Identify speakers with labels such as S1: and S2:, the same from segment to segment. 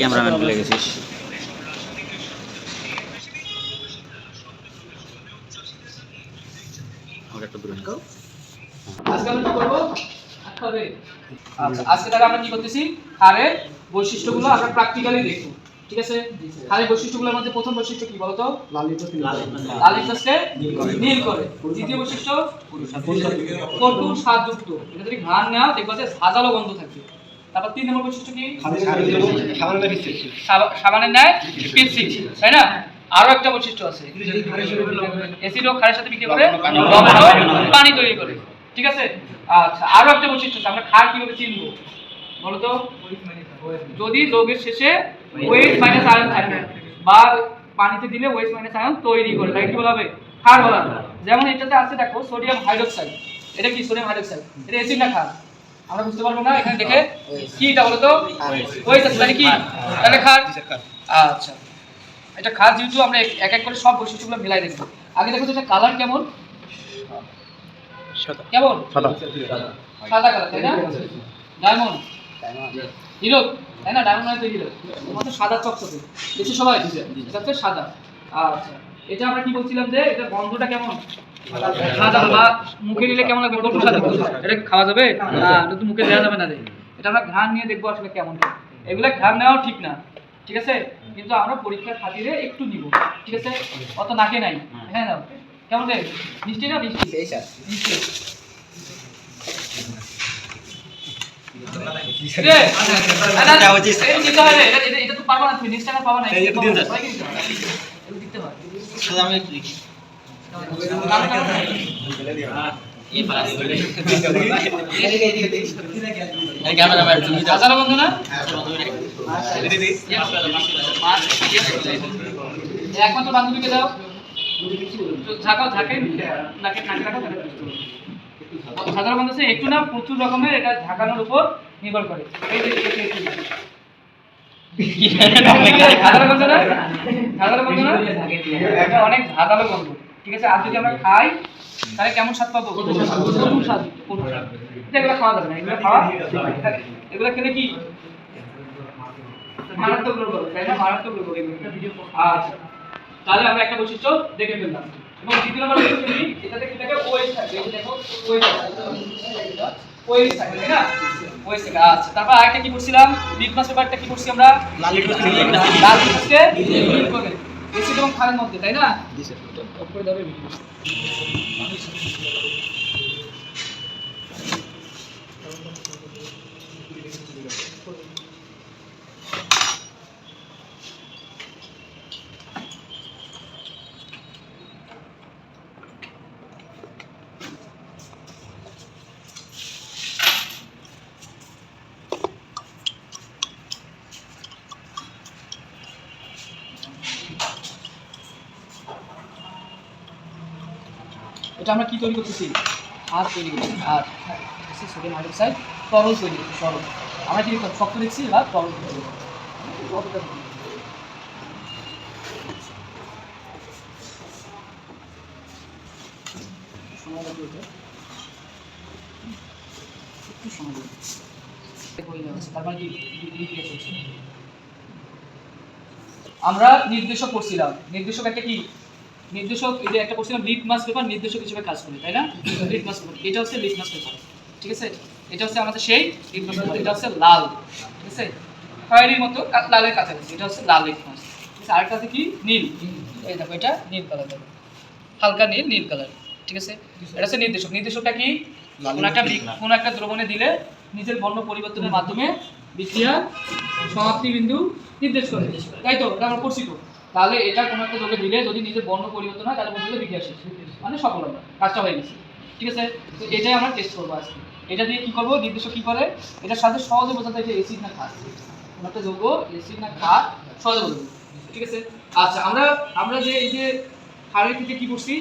S1: Cameraman ভুলে গেছিস। আমাকে একটু
S2: আজকে আমরা কি করব? আচ্ছা আজকে তাহলে আমরা কি করতেছি? হারের বৈশিষ্ট্যগুলো আমরা প্র্যাকটিক্যালি দেখব ঠিক আছে? হারের বৈশিষ্ট্যগুলোর মধ্যে প্রথম বৈশিষ্ট্য কি বলতো? লাল নীল করে। দ্বিতীয় বৈশিষ্ট্য কটু স্বাদযুক্ত। এটা যদি ঘ্রাণ নেওয়া দেখবা যে ঝাঁঝালো গন্ধ থাকবে। তারপর তিন নম্বর বৈশিষ্ট্য কি? সাবানের ন্যায় তাই না? আরও একটা বৈশিষ্ট্য আছে। অ্যাসিড ও ক্ষারের সাথে বিক্রিয়া করে লবণ পানি। তৈরি করে। ঠিক আছে? আচ্ছা আরও একটা বৈশিষ্ট্য আছে। আমরা ক্ষার কীভাবে চিনবো? বলো তো যদি যৌগের শেষে ওয়েট মাইনাস আয়ন থাকে বা পানিতে দিলে ওয়েট মাইনাস আয়ন তৈরি করে তাই কি বলা হবে? ক্ষার বলা। যেমন এটাতে আছে দেখো সোডিয়াম হাইড্রোক্সাইড এটা কি? সোডিয়াম হাইড্রোক্সাইড এটা অ্যাসিড না ক্ষার আমরা বুঝতে পারব না এখানে দেখে কিটা বলো তো তাহলে কি? তাহলে ক্ষার আচ্ছা। এটা খাদ যেহেতু আমরা এক এক করে সব বৈশিষ্ট্যগুলো মিলাই দেখব। আগে দেখো তো এটা কালার কেমন? কেমন? সাদা। কালার তাই না? ডায়মন্ড। হিরো তাই না? ডায়মন্ড মানে তো হিরো? তোমার সাদা চকচকে। দেখছি সবাই? এটা হচ্ছে সাদা। আচ্ছা। এটা আমরা কি বলছিলাম যে এটা গন্ধটা কেমন? সাদা বা মুখে নিলে কেমন লাগবে? কটু সাদা এটা খাওয়া যাবে? না এটা তো মুখে দেওয়া যাবে না রে এটা আমরা ঘ্রাণ নিয়ে দেখব আসলে কেমন। এগুলা ঘ্রাণ নেওয়াও ঠিক না ঠিক আছে? কিন্তু আমরা পরীক্ষার খাতিরে একটু নিব ঠিক আছে? অত নাকে নাই হ্যাঁ কেমন রে মিষ্টি না মিষ্টি? মিষ্টি। এই নিতে হবে, এটা- তো পারবা না তুমি, পাবা না, দিতে হয়। একমাত্র বান্ধবীকে দাও। সাধারণ মানুষ একটু না প্রচুর রকমের এটা ঝাঁকানোর উপর নির্ভর করে সাধারণ গন্ধ না সাধারণ গন্ধ না অনেক ঝাঁঝালো গন্ধ ঠিক আছে আর যদি আমরা খাই তাহলে কেমন স্বাদ পাবো? স্বাদ এগুলো খাওয়া যাবে না এগুলো খাওয়া এগুলো খেলে কি? মারাত্মক রোগ হবে তাই না? মারাত্মক রোগ হবে। আচ্ছা তাহলে আমরা একটা বৈশিষ্ট্য দেখে ফেললাম। এবং দ্বিতীয় নম্বর বৈশিষ্ট্য কি? এটাতে কি থাকে? ওয়েস থাকে। এই দেখো ওয়েস ওয়েস থাকে তাই না? ওয়েস থাকে। আচ্ছা তারপর আরেকটা কি করছিলাম লিটমাস পেপারটা কি করছি আমরা? লাল লিটমাসকে এবং ক্ষারের মধ্যে তাই না? করে দেবে ভিডিও এটা আমরা কি তৈরি করতেছি? আর তৈরি করছি আর সোডিয়াম হাইড্রোক্সাইড তরল তৈরি করছি তরল আমরা কি? শক্ত লিখছি বা তরল। হয়ে মানে কি? আমরা নির্দেশক করছিলাম। নির্দেশক একটা কি? নির্দেশক এই যে একটা করছিলাম লিটমাস পেপার নির্দেশক হিসেবে কাজ করে তাই না? লিটমাস পেপার এটা হচ্ছে লিটমাস পেপার ঠিক আছে? এটা হচ্ছে আমাদের সেই লিটমাস পেপার এটা হচ্ছে লাল ঠিক আছে? খয়েরির মতো লালের কাছাকাছি এটা হচ্ছে লাল লিটমাস ঠিক আছে? আরেকটা আছে কি? নীল এই দেখো এটা নীল কালার দেখো হালকা নীল নীল কালার ঠিক আছে? এটা হচ্ছে নির্দেশক নির্দেশকটা কি? কোন একটা কোন একটা দ্রবণে দিলে নিজের বর্ণ পরিবর্তনের মাধ্যমে বিক্রিয়া সমাপ্তি বিন্দু নির্দেশ করে তাই তো? এটা আমরা করছি তো। তাহলে এটা কোনো একটা যোগে দিলে যদি নিজের বর্ণ পরিবর্তন হয়, তাহলে বলতে বিক্রিয়া শেষ মানে সফল আমরা, কাজটা হয়ে গেছে। ঠিক আছে? তো এটাই আমরা টেস্ট করব আজকে। এটা দিয়ে কি করব? নির্দেশক কি করে? এটার সাথে সহজে বোঝাতে হয় যে এসিড না খাস। কোনো একটা যৌগ এসিড না খাস সহজে বোঝাবো ঠিক আছে? আচ্ছা আমরা আমরা যে এই যে হাড়ের থেকে কি করছি?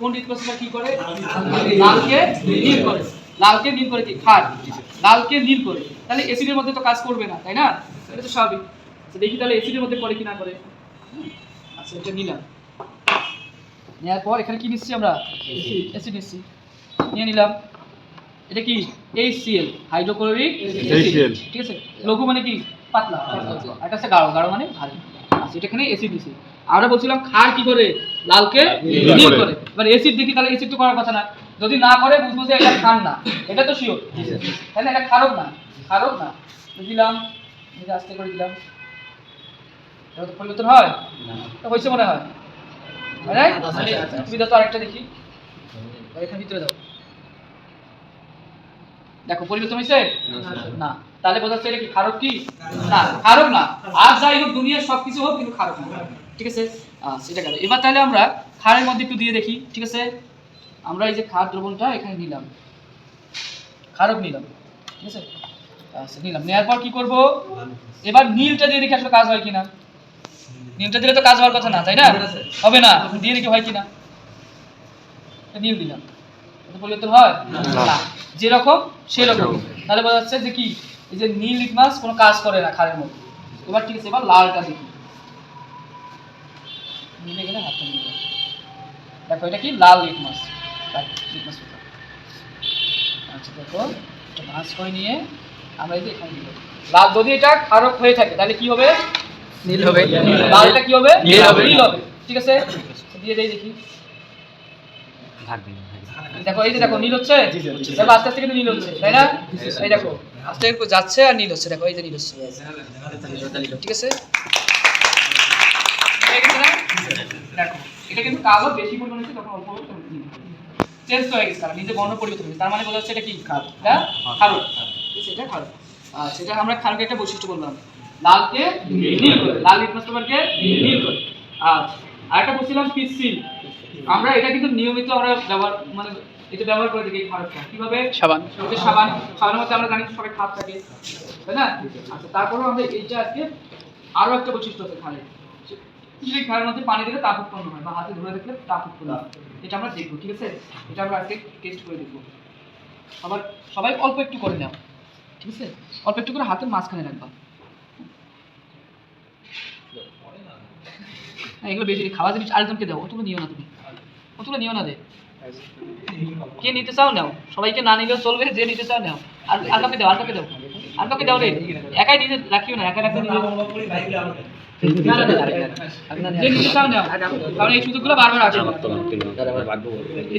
S2: কোন রিপ্রসেসটা কি করে? লালকে নীল করে। লালকে নীল করে কি? খার লালকে নীল করে। তাহলে এসিডের মধ্যে তো কাজ করবে না, তাই না? এটা তো স্বাভাবিক। দেখি তাহলে এসিডের মধ্যে করে কি না করে আচ্ছা এটা নিলাম। নেওয়ার পর এখানে কি নিচ্ছি আমরা? অ্যাসিড নিচ্ছি। নিয়ে নিলাম। এটা কি? HCl হাইড্রোক্লোরিক ঠিক আছে? লঘু মানে কি? পাতলা এটা হচ্ছে গাঢ় গাঢ় মানে ভারী। আচ্ছা অ্যাসিড দিছি আমরা বলছিলাম ক্ষার কি করে? লালকে
S3: নীল
S2: নীল
S3: করে।
S2: এবার অ্যাসিড দেখি তাহলে অ্যাসিড তো করার কথা না। যদি না করে বুঝব যে এটা ক্ষার না। এটা তো শিওর তাই না এটা ক্ষারক না। ক্ষারক না। দিলাম। আস্তে করে দিলাম। পরিবর্তন হয়? হয়েছে মনে হয়। হয় নাই? সুবিধা তো আরেকটা দেখি। এখানে ভিতরে দাও। দেখো পরিবর্তন হয়েছে? না। তাহলে বোঝা যাচ্ছে এটা কি খারক কি? না খারক না। আর যাই হোক দুনিয়ার সবকিছু হোক কিন্তু খারক না। ঠিক আছে? সেটা গেল। এবার তাহলে আমরা খারের মধ্যে একটু দিয়ে দেখি। ঠিক আছে? আমরা এই যে খার দ্রবণটা এখানে নিলাম। খারক নিলাম। ঠিক আছে? আচ্ছা নিলাম। নেওয়ার পর কি করব? এবার নীলটা দিয়ে দেখি আসলে কাজ হয় কিনা। নীলটা দিলে তো কাজ হওয়ার কথা না তাই না? হবে না। দিয়ে দেখি হয় কিনা। এটা দিলাম। পরিবর্তন হয়? না। যেরকম সেরকম। তাহলে বোঝা যাচ্ছে যে কি? এই যে নীল লিটমাস কোনো কাজ করে না খারের মধ্যে। এবার ঠিক আছে এবার লালটা দেখি। নীলে গেলে হাতটা নিয়ে দেখো এটা কি? লাল লিটমাস লিটমাস পেপার আচ্ছা দেখো। এটা ভাঁজ করে নিয়ে আমরা এই যে এখানে দিব লাল যদি এটা খারক হয়ে থাকে তাহলে কি হবে?
S1: নীল হবে।
S2: লালটা কি হবে?
S1: নীল হবে।
S2: নীল হবে। ঠিক আছে? দিয়ে দেই দেখি। দেখো এই যে দেখো নীল হচ্ছে? দেখো আস্তে আস্তে কিন্তু নীল হচ্ছে তাই না? এই দেখো আস্তে একটু যাচ্ছে আর নীল হচ্ছে দেখো এই যে নীল হচ্ছে। ঠিক আছে? দেখো এটা কিন্তু কালো বেশি পরিমাণে হচ্ছে তখন অল্প চেঞ্জ হয়ে গেছে নিজে বর্ণ পরিবর্তন তার মানে বোঝা যাচ্ছে এটা কি? খার। এটা খারক ঠিক আছে এটা খারক আচ্ছা এটা আমরা খারকের একটা বৈশিষ্ট্য বললাম। লালকে নীল করে। লাল লিটমাস পেপারকে নীল করে। আচ্ছা আরেকটা বলছিলাম পিসিল আমরা এটা কিন্তু নিয়মিত আমরা ব্যবহার মানে এটা ব্যবহার করে থাকি এই খারকটা কীভাবে? সাবান। সাবান। সাবানের মধ্যে আমরা জানি সবাই খাপ থাকে তাই না? আচ্ছা তারপরেও আমরা এইটা আজকে আরও একটা বৈশিষ্ট্য আছে খালের যে খালের মধ্যে পানি দিলে তাপ উৎপন্ন হয় বা হাতে ধরে রাখলে তাপ উৎপন্ন হয়। এটা আমরা দেখব ঠিক আছে? এটা আমরা আজকে টেস্ট করে দেখব। সবার সবাই অল্প একটু করে নাও ঠিক আছে? অল্প একটু করে হাতের মাঝখানে রাখবা। এগুলো বেশি খাওয়া জিনিস আরেকজনকে দাও অতগুলো নিও না তুমি। অতগুলো নিও না দে। কে নিতে চাও নাও সবাইকে না নিলেও চলবে যে নিতে চাও নাও। আর আর কাউকে দাও আর কাউকে দাও আর কাউকে দাও রে। একাই নিজে রাখিও না একা রাখলে নিজে না, না, না, যে নিতে চাও নাও কারণ এই সুযোগগুলো বারবার আসে এই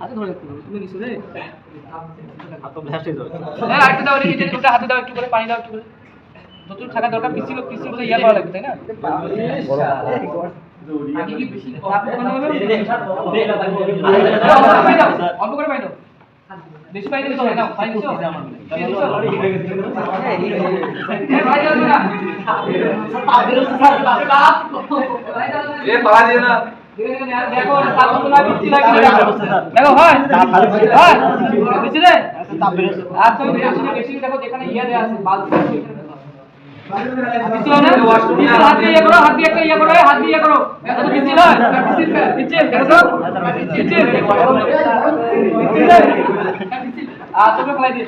S2: হাতে ধরে রাখতে হবে তুমি নিছো রে। হ্যাঁ আরেকটু দাও রে এই যে ওটা হাতে দাও একটু করে পানি দাও একটু করে। নতুন থাকা দরকার ইয়া করা লাগবে তাই না? বেশি হবে? অল্প করে দাও, পানি দিলে দিছো? এ, পানি দাও না দেখো হয়, হয় হয় হয় আর তুমি আসলে বেশি দেখো যেখানে ইয়ে দেয়া আছে হয় ইয়ে ইয়ে ইয়ে হয় পিচ্ছিল আর তুমি ফেলাই দিয়ে